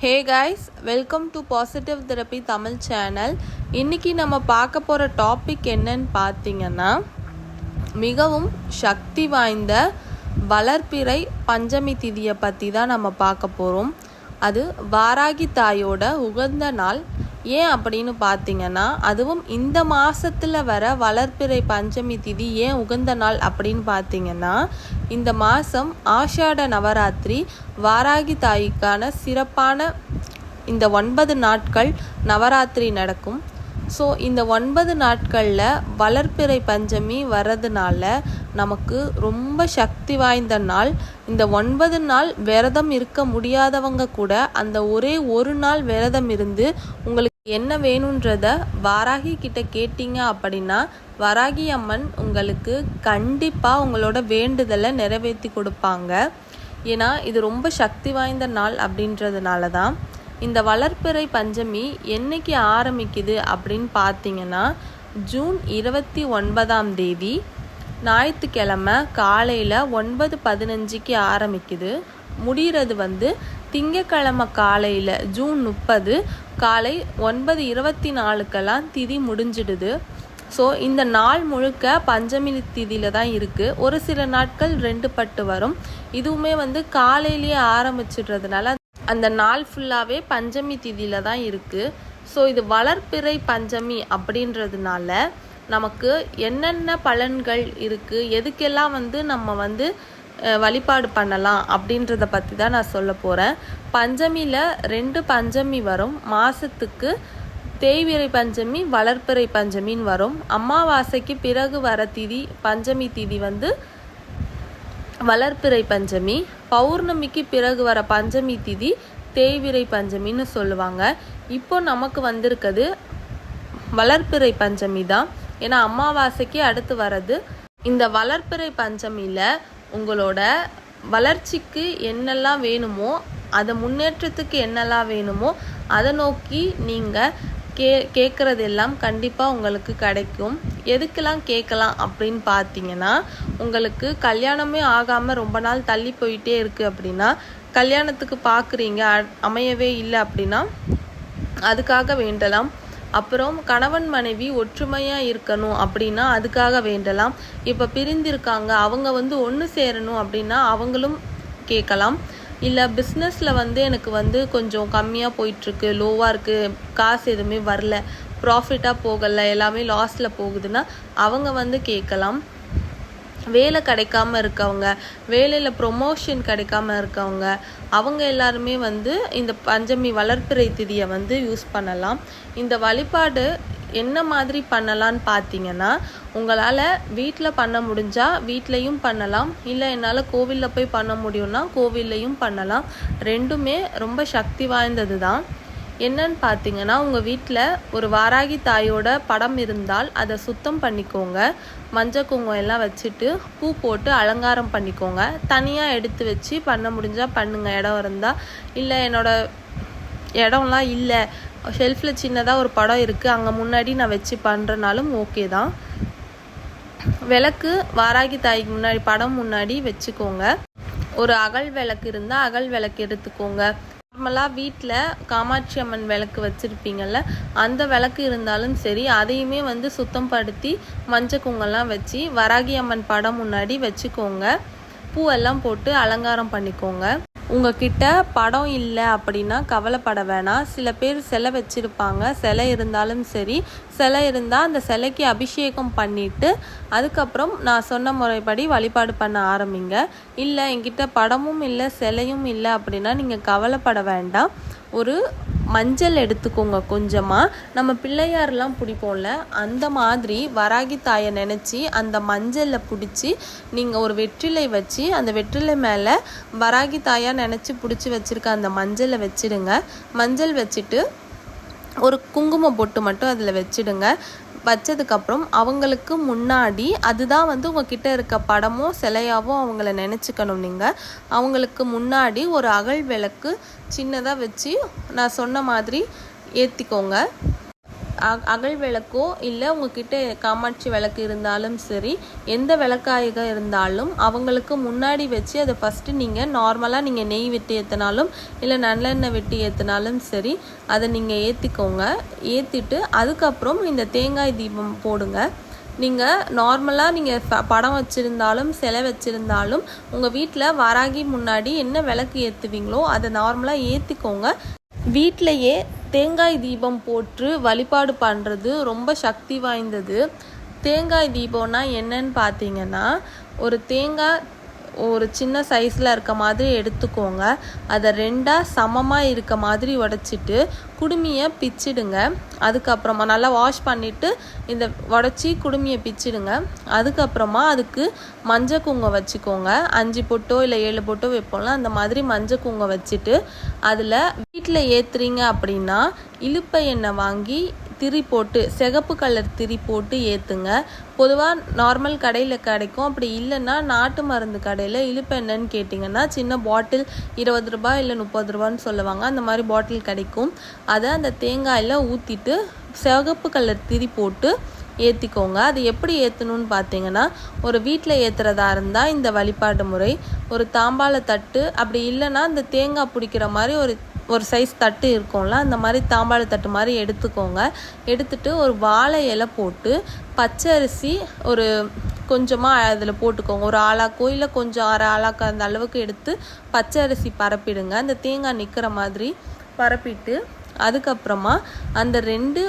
Hey guys welcome to positive therapy Tamil channel இன்றைக்கி நம்ம பார்க்க போகிற டாபிக் என்னன்னு பார்த்தீங்கன்னா மிகவும் சக்தி வாய்ந்த வளர்ப்பிறை பஞ்சமி திதியை பற்றி தான் நம்ம பார்க்க போகிறோம் அது வாராகி தாயோட உகந்த நாள் ஏன் அப்படின்னு பார்த்தீங்கன்னா அதுவும் இந்த மாதத்தில் வர வளர்ப்பிறை பஞ்சமி திதி ஏன் உகந்த நாள் அப்படின்னு பார்த்தீங்கன்னா இந்த மாதம் ஆஷாட நவராத்திரி வாராகி தாய்க்கான சிறப்பான இந்த ஒன்பது நாட்கள் நவராத்திரி நடக்கும். ஸோ இந்த ஒன்பது நாட்களில் வளர்ப்பிறை பஞ்சமி வர்றதுனால நமக்கு ரொம்ப சக்தி வாய்ந்த நாள். இந்த ஒன்பது நாள் விரதம் இருக்க முடியாதவங்க கூட அந்த ஒரே ஒரு நாள் விரதம் இருந்து உங்களுக்கு என்ன வேணுன்றத வாராகி கிட்ட கேட்டீங்க அப்படின்னா வராகி அம்மன் உங்களுக்கு கண்டிப்பாக உங்களோட வேண்டுதலை நிறைவேற்றி கொடுப்பாங்க. ஏன்னா இது ரொம்ப சக்தி வாய்ந்த நாள் அப்படின்றதுனால தான் இந்த வளர்ப்பிறை பஞ்சமி என்னைக்கு ஆரம்பிக்குது அப்படின்னு பார்த்தீங்கன்னா ஜூன் இருபத்தி ஒன்பதாம் தேதி. ஞாயிற்றுக்கிழமை காலையில் ஒன்பது பதினஞ்சுக்கு ஆரம்பிக்குது. முடிகிறது வந்து திங்கக்கிழமை காலையில் ஜூன் முப்பது காலை ஒன்பது இருபத்தி நாலுக்கெல்லாம் திதி முடிஞ்சிடுது. ஸோ இந்த நாள் முழுக்க பஞ்சமி திதியில் தான் இருக்குது ஒரு சில நாட்கள் ரெண்டு பட்டு வரும். இதுவுமே வந்து காலையிலேயே ஆரம்பிச்சிடுறதுனால அந்த நாள் ஃபுல்லாகவே பஞ்சமி திதியில் தான் இருக்குது ஸோ இது வளர்ப்பிறை பஞ்சமி அப்படின்றதுனால நமக்கு என்னென்ன பலன்கள் இருக்குது எதுக்கெல்லாம் வந்து நம்ம வந்து வழிபாடு பண்ணலாம் அப்படின்றத பற்றி தான் நான் சொல்ல போகிறேன் பஞ்சமியில் ரெண்டு பஞ்சமி வரும். மாதத்துக்கு தேய்விரை பஞ்சமி வளர்ப்பிறை பஞ்சமின்னு வரும். அமாவாசைக்கு பிறகு வர திதி பஞ்சமி திதி வந்து வளர்ப்பிறை பஞ்சமி. பௌர்ணமிக்கு பிறகு வர பஞ்சமி திதி தேய்விரை பஞ்சமின்னு சொல்லுவாங்க. இப்போ நமக்கு வந்திருக்கிறது வளர்ப்பிறை பஞ்சமி தான். ஏன்னா அமாவாசைக்கு அடுத்து வர்றது இந்த வளர்ப்பிறை பஞ்சமியில் உங்களோட வளர்ச்சிக்கு என்னெல்லாம் வேணுமோ அதை முன்னேற்றத்துக்கு என்னெல்லாம் வேணுமோ அதை நோக்கி நீங்கள் கே கேட்குறது எல்லாம் கண்டிப்பாக உங்களுக்கு கிடைக்கும். எதுக்கெல்லாம் கேட்கலாம் அப்படின்னு பார்த்தீங்கன்னா உங்களுக்கு கல்யாணமே ஆகாமல் ரொம்ப நாள் தள்ளி போயிட்டே இருக்குது அப்படின்னா கல்யாணத்துக்கு பார்க்குறீங்க அமையவே இல்லை அப்படின்னா அதுக்காக வேண்டலாம். அப்புறம் கணவன் மனைவி ஒற்றுமையாக இருக்கணும் அப்படின்னா அதுக்காக வேண்டலாம். இப்போ பிரிந்திருக்காங்க அவங்க வந்து ஒன்று சேரணும் அப்படின்னா அவங்களும் கேட்கலாம். இல்லை பிஸ்னஸில் வந்து எனக்கு வந்து கொஞ்சம் கம்மியாக போயிட்டுருக்கு லோவாக இருக்குது காசு எதுவுமே வரல ப்ராஃபிட்டாக போகலை எல்லாமே லாஸில் போகுதுன்னா அவங்க வந்து கேட்கலாம். வேலை கிடைக்காம இருக்கவங்க வேலையில் ப்ரொமோஷன் கிடைக்காம இருக்கவங்க அவங்க எல்லாருமே வந்து இந்த பஞ்சமி வளர்ப்பிறை திதியை வந்து யூஸ் பண்ணலாம். இந்த வழிபாடு என்ன மாதிரி பண்ணலான்னு பார்த்தீங்கன்னா உங்களால் வீட்டில் பண்ண முடிஞ்சால் வீட்லேயும் பண்ணலாம். இல்லை என்னால் கோவிலில் போய் பண்ண முடியும்னா கோவில்லையும் பண்ணலாம். ரெண்டுமே ரொம்ப சக்தி வாய்ந்தது தான் என்னன்னு பார்த்தீங்கன்னா உங்கள் வீட்டில் ஒரு வாராகி தாயோட படம் இருந்தால் அதை சுத்தம் பண்ணிக்கோங்க. மஞ்சள் குங்குமம் எல்லாம் வச்சுட்டு பூ போட்டு அலங்காரம் பண்ணிக்கோங்க. தனியாக எடுத்து வச்சு பண்ண முடிஞ்சால் பண்ணுங்க. இடம் இருந்தால் இல்லை என்னோட இடம்லாம் இல்லை. ஷெல்ஃபில் சின்னதாக ஒரு படம் இருக்குது அங்கே முன்னாடி நான் வச்சு பண்ணுறனாலும் ஓகே தான். விளக்கு வாராகி தாய்க்கு முன்னாடி படம் முன்னாடி வச்சுக்கோங்க. ஒரு அகல் விளக்கு இருந்தால் அகல் விளக்கு எடுத்துக்கோங்க. நார்மலாக வீட்டில் காமாட்சி அம்மன் விளக்கு வச்சுருப்பீங்கள்ல அந்த விளக்கு இருந்தாலும் சரி அதையுமே வந்து சுத்தம் படுத்தி மஞ்சள் குங்கெல்லாம் வச்சு வராகி அம்மன் படம் முன்னாடி வச்சுக்கோங்க. பூவெல்லாம் போட்டு அலங்காரம் பண்ணிக்கோங்க. உங்ககிட்ட படம் இல்லை அப்படின்னா கவலைப்பட வேணாம். சில பேர் சிலை வச்சுருப்பாங்க. சிலை இருந்தாலும் சரி. சிலை இருந்தால் அந்த சிலைக்கு அபிஷேகம் பண்ணிவிட்டு அதுக்கப்புறம் நான் சொன்ன முறைப்படி வழிபாடு பண்ண ஆரம்பிங்க. இல்லை என்கிட்ட படமும் இல்லை சிலையும் இல்லை அப்படின்னா நீங்கள் கவலைப்பட வேண்டாம். ஒரு மஞ்சள் எடுத்துக்கோங்க கொஞ்சமாக நம்ம பிள்ளையாரெலாம் பிடிப்போம்ல அந்த மாதிரி வராகி தாயை நினச்சி அந்த மஞ்சளில் பிடிச்சி நீங்கள் ஒரு வெற்றிலை வச்சு அந்த வெற்றிலை மேலே வராகி தாயாக நினச்சி பிடிச்சி வச்சுருக்க அந்த மஞ்சளை வச்சிடுங்க. மஞ்சள் வச்சுட்டு ஒரு குங்குமம் பொட்டு மட்டும் அதில் வச்சிடுங்க. வச்சதுக்கப்புறம் அவங்களுக்கு முன்னாடி அதுதான் வந்து உங்ககிட்ட இருக்க படமோ சிலையாவோ அவங்கள நினச்சிக்கணும் நீங்கள் அவங்களுக்கு முன்னாடி ஒரு அகல் விளக்கு சின்னதாக வச்சு நான் சொன்ன மாதிரி ஏற்றிக்கோங்க அகல் விளக்கோ இல்லை உங்ககிட்ட காமாட்சி விளக்கு இருந்தாலும் சரி எந்த விளக்காயாக இருந்தாலும் அவங்களுக்கு முன்னாடி வச்சு அதை ஃபஸ்ட்டு நீங்கள் நார்மலாக நீங்கள் நெய் விட்டு ஏற்றினாலும் இல்லை நல்லெண்ணெய் விட்டு ஏற்றினாலும் சரி அதை நீங்கள் ஏற்றிக்கோங்க ஏற்றிட்டு அதுக்கப்புறம் இந்த தேங்காய் தீபம் போடுங்க. நீங்கள் நார்மலாக நீங்கள் படம் வச்சுருந்தாலும் சிலை வச்சுருந்தாலும் உங்கள் வீட்டில் வராகி முன்னாடி என்ன விளக்கு ஏற்றுவீங்களோ அதை நார்மலாக ஏற்றிக்கோங்க வீட்டிலையே தேங்காய் தீபம் போட்டு வழிபாடு பண்ணுறது ரொம்ப சக்தி வாய்ந்தது. தேங்காய் தீபம்னா என்னன்னு பார்த்தீங்கன்னா ஒரு தேங்காய் ஒரு சின்ன சைஸில் இருக்க மாதிரி எடுத்துக்கோங்க. அதை ரெண்டாக சமமாக இருக்க மாதிரி உடச்சிட்டு குடுமியை பிச்சிடுங்க. அதுக்கப்புறமா நல்லா வாஷ் பண்ணிவிட்டு இந்த உடச்சி குடுமியை பிச்சிடுங்க. அதுக்கப்புறமா அதுக்கு மஞ்சள் குங்கம் வச்சுக்கோங்க. அஞ்சு பொட்டோ இல்லை ஏழு பொட்டோ வைப்போம்ல அந்த மாதிரி மஞ்சள் குங்கம் வச்சுட்டு அதில் வீட்டில் ஏற்றுறீங்க அப்படின்னா இலுப்பை எண்ணெய் வாங்கி திரி போட்டு சிகப்பு கலர் திரி போட்டு ஏற்றுங்க பொதுவாக நார்மல் கடையில் கிடைக்கும். அப்படி இல்லைன்னா நாட்டு மருந்து கடையில் இழுப்பெண்ணெய்ன்னு கேட்டிங்கன்னா சின்ன பாட்டில் இருபது ரூபாய் இல்லை முப்பது ரூபான்னு சொல்லுவாங்க. அந்த மாதிரி பாட்டில் கிடைக்கும். அதை அந்த தேங்காயில் ஊற்றிட்டு சிகப்பு கலர் திரி போட்டு ஏற்றிக்கோங்க அது எப்படி ஏற்றணும்னு பார்த்தீங்கன்னா ஒரு வீட்டில் ஏற்றுறதா இருந்தால் இந்த வழிபாட்டு முறை ஒரு தாம்பாள தட்டு அப்படி இல்லைன்னா இந்த தேங்காய் பிடிக்கிற மாதிரி ஒரு ஒரு சைஸ் தட்டு இருக்கும்ல அந்த மாதிரி தாம்பாள தட்டு மாதிரி எடுத்துக்கோங்க. எடுத்துட்டு ஒரு வாழை இலை போட்டு பச்சை அரிசி ஒரு கொஞ்சமாக அதில் போட்டுக்கோங்க. ஒரு ஆளாக்கோ இல்லை கொஞ்சம் அரை ஆளாக்கோ அந்த அளவுக்கு எடுத்து பச்சை அரிசி பரப்பிடுங்க. அந்த தேங்காய் நிற்கிற மாதிரி பரப்பிட்டு அதுக்கப்புறமா அந்த ரெண்டு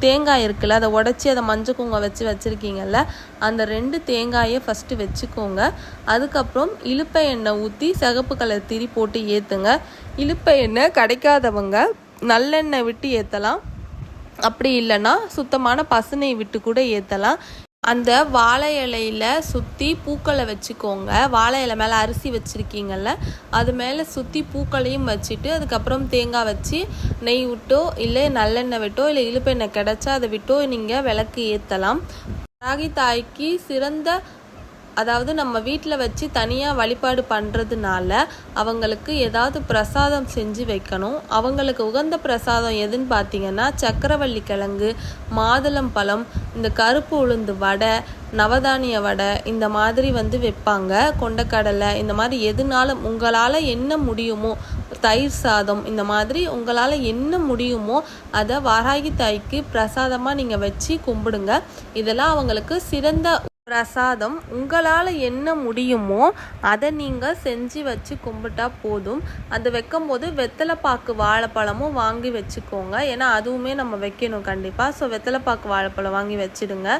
தேங்காய் இருக்குல்ல அதை உடச்சி அதை மஞ்சள் குங்குமம் வச்சு வச்சுருக்கீங்கல்ல அந்த ரெண்டு தேங்காயை ஃபஸ்ட்டு வச்சுக்கோங்க. அதுக்கப்புறம் இலுப்பை எண்ணெய் ஊற்றி சிகப்பு கலர் திரி போட்டு ஏற்றுங்க இலுப்பை எண்ணெய் கிடைக்காதவங்க நல்லெண்ணெய் விட்டு ஏற்றலாம் அப்படி இல்லைன்னா சுத்தமான பசுனை விட்டு கூட ஏற்றலாம் அந்த வாழை இலையில சுற்றி பூக்களை வச்சுக்கோங்க. வாழை இலை மேலே அரிசி வச்சுருக்கீங்கள்ல அது மேலே சுற்றி பூக்களையும் வச்சுட்டு அதுக்கப்புறம் தேங்காய் வச்சு நெய் விட்டோ இல்லை நல்லெண்ணெய் விட்டோ இல்லை இழுப்பெண்ணெய் கிடச்சா அதை விட்டோ நீங்கள் விளக்கு ஏற்றலாம் ராகி தாய்க்கு சிறந்த அதாவது நம்ம வீட்டில் வச்சு தனியாக வழிபாடு பண்ணுறதுனால அவங்களுக்கு ஏதாவது பிரசாதம் செஞ்சு வைக்கணும். அவங்களுக்கு உகந்த பிரசாதம் எதுன்னு பார்த்தீங்கன்னா சக்கரவள்ளி கிழங்கு மாதுளம் பழம் இந்த கருப்பு உளுந்து வடை நவதானிய வடை இந்த மாதிரி வந்து வைப்பாங்க. கொண்டக்கடலை இந்த மாதிரி எதுனாலும் உங்களால் என்ன முடியுமோ தயிர் சாதம் இந்த மாதிரி உங்களால் என்ன முடியுமோ அதை வாராகி தாய்க்கு பிரசாதமாக நீங்கள் வச்சு கும்பிடுங்க. இதெல்லாம் அவங்களுக்கு சிறந்த பிரசாதம் உங்களால் என்ன முடியுமோ அதை நீங்கள் செஞ்சு வச்சு கும்பிட்டா போதும். அது வைக்கும்போது வெத்தலைப்பாக்கு வாழைப்பழமும் வாங்கி வச்சுக்கோங்க. ஏன்னா அதுவுமே நம்ம வைக்கணும் கண்டிப்பாக ஸோ வெத்தலைப்பாக்கு வாழைப்பழம் வாங்கி வச்சிடுங்க.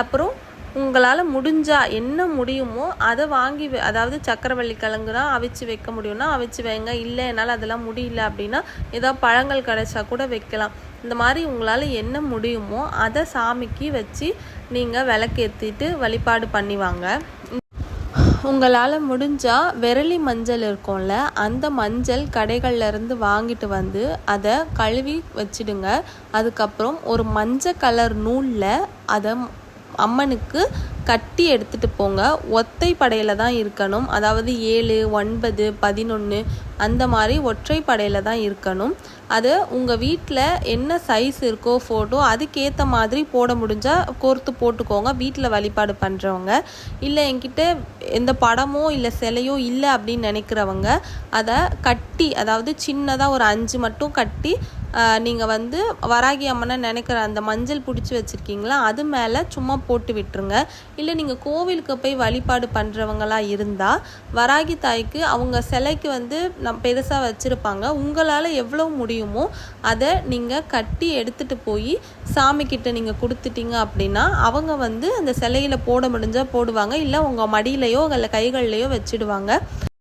அப்புறம் உங்களால் முடிஞ்சால் என்ன முடியுமோ அதை வாங்கி அதாவது சக்கரவள்ளி கிழங்கு தான் அவிச்சு வைக்க முடியும்னா அவிச்சு வைங்க. இல்லை என்னால் அதெல்லாம் முடியல அப்படின்னா ஏதாவது பழங்கள் கிடைச்சா கூட வைக்கலாம். இந்த மாதிரி உங்களால் என்ன முடியுமோ அதை சாமிக்கு வச்சு நீங்கள் விளக்கேற்றிட்டு வழிபாடு பண்ணிவாங்க உங்களால் முடிஞ்சால் விரலி மஞ்சள் இருக்கும்ல அந்த மஞ்சள் கடைகள்லேருந்து வாங்கிட்டு வந்து அதை கழுவி வச்சிடுங்க. அதுக்கப்புறம் ஒரு மஞ்சள் கலர் நூலில் அதை அம்மனுக்கு கட்டி எடுத்துகிட்டு போங்க. ஒத்தை படையில் தான் இருக்கணும். அதாவது ஏழு ஒன்பது பதினொன்று அந்த மாதிரி ஒற்றை படையில் தான் இருக்கணும். அது உங்கள் வீட்டில் என்ன சைஸ் இருக்கோ ஃபோட்டோ அதுக்கேற்ற மாதிரி போட முடிஞ்சால் கோர்த்து போட்டுக்கோங்க. வீட்டில் வழிபாடு பண்ணுறவங்க இல்லை என்கிட்ட எந்த படமோ இல்லை சிலையோ இல்லை அப்படின்னு நினைக்கிறவங்க அதை கட்டி அதாவது சின்னதாக ஒரு அஞ்சு மட்டும் கட்டி நீங்கள் வந்து வராகி அம்மனை நினைக்கிற அந்த மஞ்சள் பிடிச்சி வச்சுருக்கீங்களா? அது மேலே சும்மா போட்டு விட்டுருங்க. இல்லை நீங்கள் கோவிலுக்கு போய் வழிபாடு பண்ணுறவங்களா இருந்தால் வராகி தாய்க்கு அவங்க சிலைக்கு வந்து நம் பெருசாக வச்சுருப்பாங்க. உங்களால் எவ்வளோ முடியுமோ அதை நீங்கள் கட்டி எடுத்துகிட்டு போய் சாமிக்கிட்ட நீங்கள் கொடுத்துட்டீங்க அப்படின்னா அவங்க வந்து அந்த சிலையில் போட முடிஞ்சால் போடுவாங்க. இல்லை உங்கள் மடியிலையோ இல்லை கைகள்லையோ வச்சுடுவாங்க.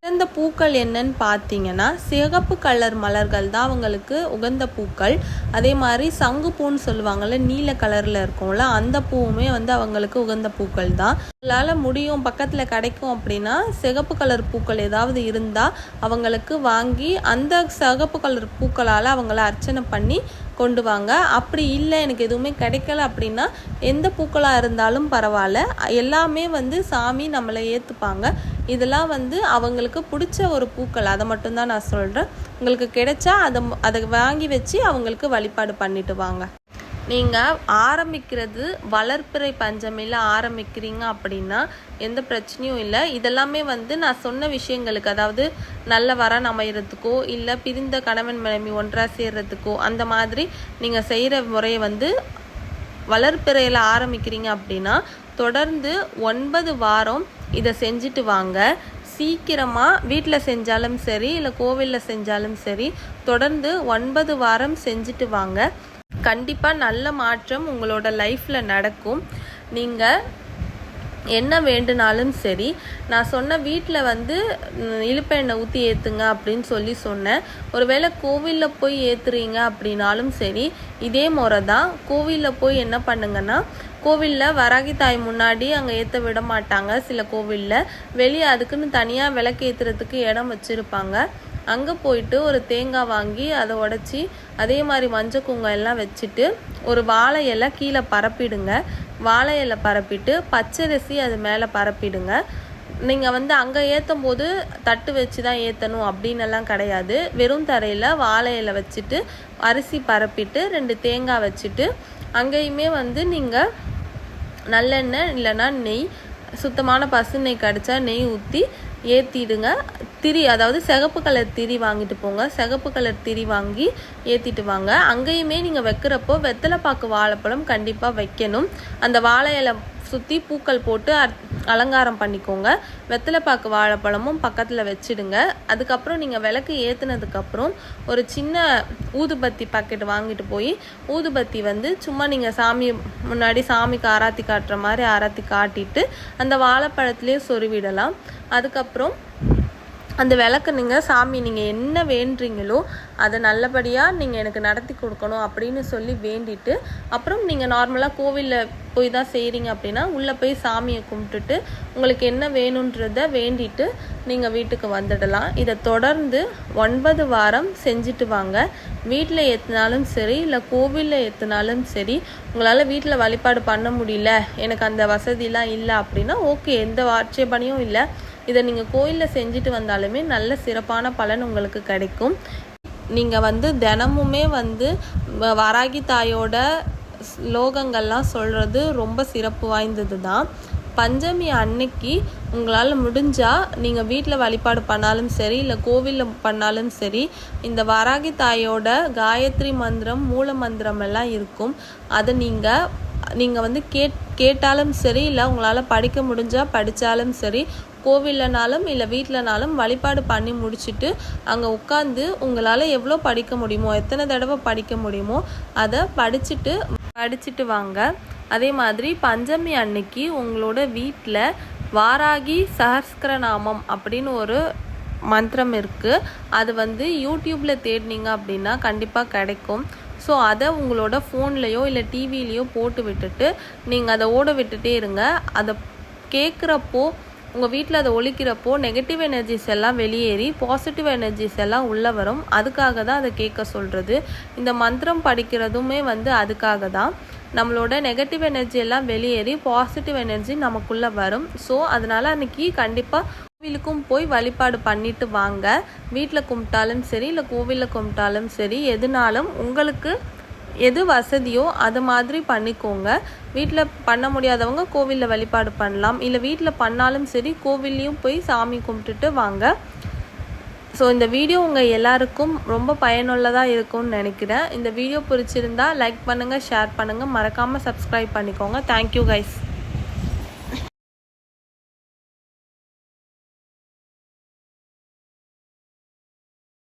சிறந்த பூக்கள் என்னன்னு பார்த்தீங்கன்னா சிகப்பு கலர் மலர்கள் தான் அவங்களுக்கு உகந்த பூக்கள். அதே மாதிரி சங்கு பூன்னு சொல்லுவாங்கள்ல நீல கலரில் இருக்கும்ல அந்த பூவுமே வந்து அவங்களுக்கு உகந்த பூக்கள் தான். உங்களால் முடியும் பக்கத்தில் கிடைக்கும் அப்படின்னா சிகப்பு கலர் பூக்கள் ஏதாவது இருந்தால் அவங்களுக்கு வாங்கி அந்த சிகப்பு கலர் பூக்களால் அவங்கள அர்ச்சனை பண்ணி கொண்டு வாங்க. அப்படி இல்லை எனக்கு எதுவுமே கிடைக்கல அப்படின்னா எந்த பூக்களாக இருந்தாலும் பரவாயில்ல. எல்லாமே வந்து சாமி நம்மளை ஏற்றுப்பாங்க இதெல்லாம் வந்து அவங்களுக்கு பிடிச்ச ஒரு பூக்கள். அதை மட்டும்தான் நான் சொல்கிறேன் உங்களுக்கு கிடைச்சா அதை அதை வாங்கி வச்சு அவங்களுக்கு வழிபாடு பண்ணிட்டு வாங்க. நீங்கள் ஆரம்பிக்கிறது வளர்ப்பிறை பஞ்சமியில் ஆரம்பிக்கிறீங்க அப்படின்னா எந்த பிரச்சனையும் இல்லை. இதெல்லாமே வந்து நான் சொன்ன விஷயங்களுக்கு அதாவது நல்ல வரன் அமைகிறதுக்கோ இல்லை பிரிந்த கணவன் மனைவி ஒன்றாக சேர்றதுக்கோ அந்த மாதிரி நீங்கள் செய்கிற முறையை வந்து வளர்ப்பிறையில் ஆரம்பிக்கிறீங்க அப்படின்னா தொடர்ந்து ஒன்பது வாரம் இதை செஞ்சுட்டு வாங்க. சீக்கிரமாக வீட்டில் செஞ்சாலும் சரி இல்லை கோவிலில் செஞ்சாலும் சரி தொடர்ந்து ஒன்பது வாரம் செஞ்சுட்டு வாங்க. கண்டிப்பாக நல்ல மாற்றம் உங்களோட லைஃப்பில் நடக்கும். நீங்கள் என்ன வேண்டுனாலும் சரி நான் சொன்ன வீட்டில் வந்து இழுப்ப எண்ணெய் ஊற்றி ஏற்றுங்க அப்படின்னு சொல்லி சொன்னேன். ஒருவேளை கோவிலில் போய் ஏற்றுறீங்க அப்படின்னாலும் சரி இதே முறை தான் கோவிலில் போய் என்ன பண்ணுங்கன்னா கோவிலில் வராகி தாய் முன்னாடி அங்கே ஏற்ற விட மாட்டாங்க சில கோவிலில். வெளியே அதுக்குன்னு தனியாக விளக்கு ஏற்றுறதுக்கு இடம் வச்சுருப்பாங்க. அங்கே போயிட்டு ஒரு தேங்காய் வாங்கி அதை உடச்சி அதே மாதிரி மஞ்சள் குங்கம் எல்லாம் வச்சுட்டு ஒரு வாழை இலை கீழே பரப்பிடுங்க. வாழை இலை பரப்பிட்டு பச்சரிசி அது மேலே பரப்பிடுங்க. நீங்கள் வந்து அங்கே ஏற்றும் போது தட்டு வச்சு தான் ஏற்றணும் அப்படின்னு எல்லாம் கிடையாது. வெறும் தரையில் வாழை இலை வச்சுட்டு அரிசி பரப்பிட்டு ரெண்டு தேங்காய் வச்சுட்டு அங்கேயுமே வந்து நீங்கள் நல்லெண்ணெய் இல்லைன்னா நெய் சுத்தமான பசு நெய் கிடச்சா நெய் ஊற்றி ஏற்றிடுங்க திரி அதாவது சிகப்பு கலர் திரி வாங்கிட்டு போங்க. சிகப்பு கலர் திரி வாங்கி ஏற்றிட்டு வாங்க. அங்கேயுமே நீங்கள் வைக்கிறப்போ வெத்தலைப்பாக்கு வாழைப்பழம் கண்டிப்பாக வைக்கணும். அந்த வாழை இலை சுற்றி பூக்கள் போட்டு அலங்காரம் பண்ணிக்கோங்க. வெத்தலைப்பாக்கு வாழைப்பழமும் பக்கத்தில் வச்சிடுங்க. அதுக்கப்புறம் நீங்கள் விளக்கு ஏற்றுனதுக்கப்புறம் ஒரு சின்ன ஊதுபத்தி பாக்கெட் வாங்கிட்டு போய் ஊதுபத்தி வந்து சும்மா நீங்கள் சாமி முன்னாடி சாமிக்கு ஆராத்தி காட்டுற மாதிரி ஆராத்தி காட்டிட்டு அந்த வாழைப்பழத்துலேயே சொருவிடலாம். அதுக்கப்புறம் அந்த விளக்கு நீங்கள் சாமி நீங்கள் என்ன வேண்டுறீங்களோ அதை நல்லபடியாக நீங்கள் எனக்கு நடத்தி கொடுக்கணும் அப்படின்னு சொல்லி வேண்டிட்டு அப்புறம் நீங்கள் நார்மலாக கோவிலில் போய் தான் செய்கிறீங்க அப்படின்னா உள்ளே போய் சாமியை கும்பிட்டுட்டு உங்களுக்கு என்ன வேணுன்றத வேண்டிட்டு நீங்கள் வீட்டுக்கு வந்துடலாம். இதை தொடர்ந்து ஒன்பது வாரம் செஞ்சுட்டு வாங்க. வீட்டில் ஏற்றினாலும் சரி இல்லை கோவிலில் ஏற்றினாலும் சரி உங்களால் வீட்டில் வழிபாடு பண்ண முடியல எனக்கு அந்த வசதிலாம் இல்லை அப்படின்னா ஓகே எந்த ஆட்சேபனையும் இல்லை. இதை நீங்கள் கோயிலில் செஞ்சுட்டு வந்தாலுமே நல்ல சிறப்பான பலன் உங்களுக்கு கிடைக்கும். நீங்கள் வந்து தினமுமே வந்து வராகி தாயோட ஸ்லோகங்கள்லாம் சொல்கிறது ரொம்ப சிறப்பு வாய்ந்தது தான் பஞ்சமி அன்னைக்கு உங்களால் முடிஞ்சால் நீங்கள் வீட்டில் வழிபாடு பண்ணாலும் சரி இல்லை கோவிலில் பண்ணாலும் சரி இந்த வராகி தாயோட காயத்ரி மந்திரம் மூல மந்திரம் எல்லாம் இருக்கும். அதை நீங்கள் நீங்கள் வந்து கேட் கேட்டாலும் சரி இல்லை உங்களால் படிக்க முடிஞ்சால் படித்தாலும் சரி கோவில்லனாலும் இல்லை வீட்டிலனாலும் வழிபாடு பண்ணி முடிச்சுட்டு அங்கே உட்காந்து உங்களால் எவ்வளோ படிக்க முடியுமோ எத்தனை தடவை படிக்க முடியுமோ அதை படிச்சுட்டு படிச்சுட்டு வாங்க. அதே மாதிரி பஞ்சமி அன்னைக்கு உங்களோட வீட்டில் வாராகி சஹஸ்கரநாமம் அப்படின்னு ஒரு மந்திரம் இருக்குது அது வந்து யூடியூப்பில் தேடினீங்க அப்படின்னா கண்டிப்பாக கிடைக்கும். ஸோ அதை உங்களோட ஃபோன்லேயோ இல்லை டிவிலேயோ போட்டு விட்டுட்டு நீங்கள் அதை ஓட விட்டுட்டே இருங்க. அதை கேட்குறப்போ உங்கள் வீட்டில் அதை ஒழிக்கிறப்போ நெகட்டிவ் எனர்ஜிஸ் எல்லாம் வெளியேறி பாசிட்டிவ் எனர்ஜிஸ் எல்லாம் உள்ளே வரும். அதுக்காக தான் அதை கேட்க சொல்கிறது இந்த மந்திரம் படிக்கிறதுமே வந்து அதுக்காக தான். நம்மளோட நெகட்டிவ் எனர்ஜி எல்லாம் வெளியேறி பாசிட்டிவ் எனர்ஜி நமக்குள்ளே வரும். ஸோ அதனால் அன்றைக்கி கண்டிப்பாக கோவிலுக்கும் போய் வழிபாடு பண்ணிட்டு வாங்க. வீட்டில் கும்பிட்டாலும் சரி இல்லை கோவிலில் கும்பிட்டாலும் சரி எதுனாலும் உங்களுக்கு எது வசதியோ அது மாதிரி பண்ணிக்கோங்க. வீட்டில் பண்ண முடியாதவங்க கோவிலில் வழிபாடு பண்ணலாம். இல்லை வீட்டில் பண்ணாலும் சரி கோவில்லையும் போய் சாமி கும்பிட்டுட்டு வாங்க. ஸோ இந்த வீடியோ உங்கள் எல்லாருக்கும் ரொம்ப பயனுள்ளதாக இருக்கும்னு நினைக்கிறேன். இந்த வீடியோ பிடிச்சிருந்தா லைக் பண்ணுங்கள் ஷேர் பண்ணுங்கள் மறக்காமல் சப்ஸ்கிரைப் பண்ணிக்கோங்க. Thank you guys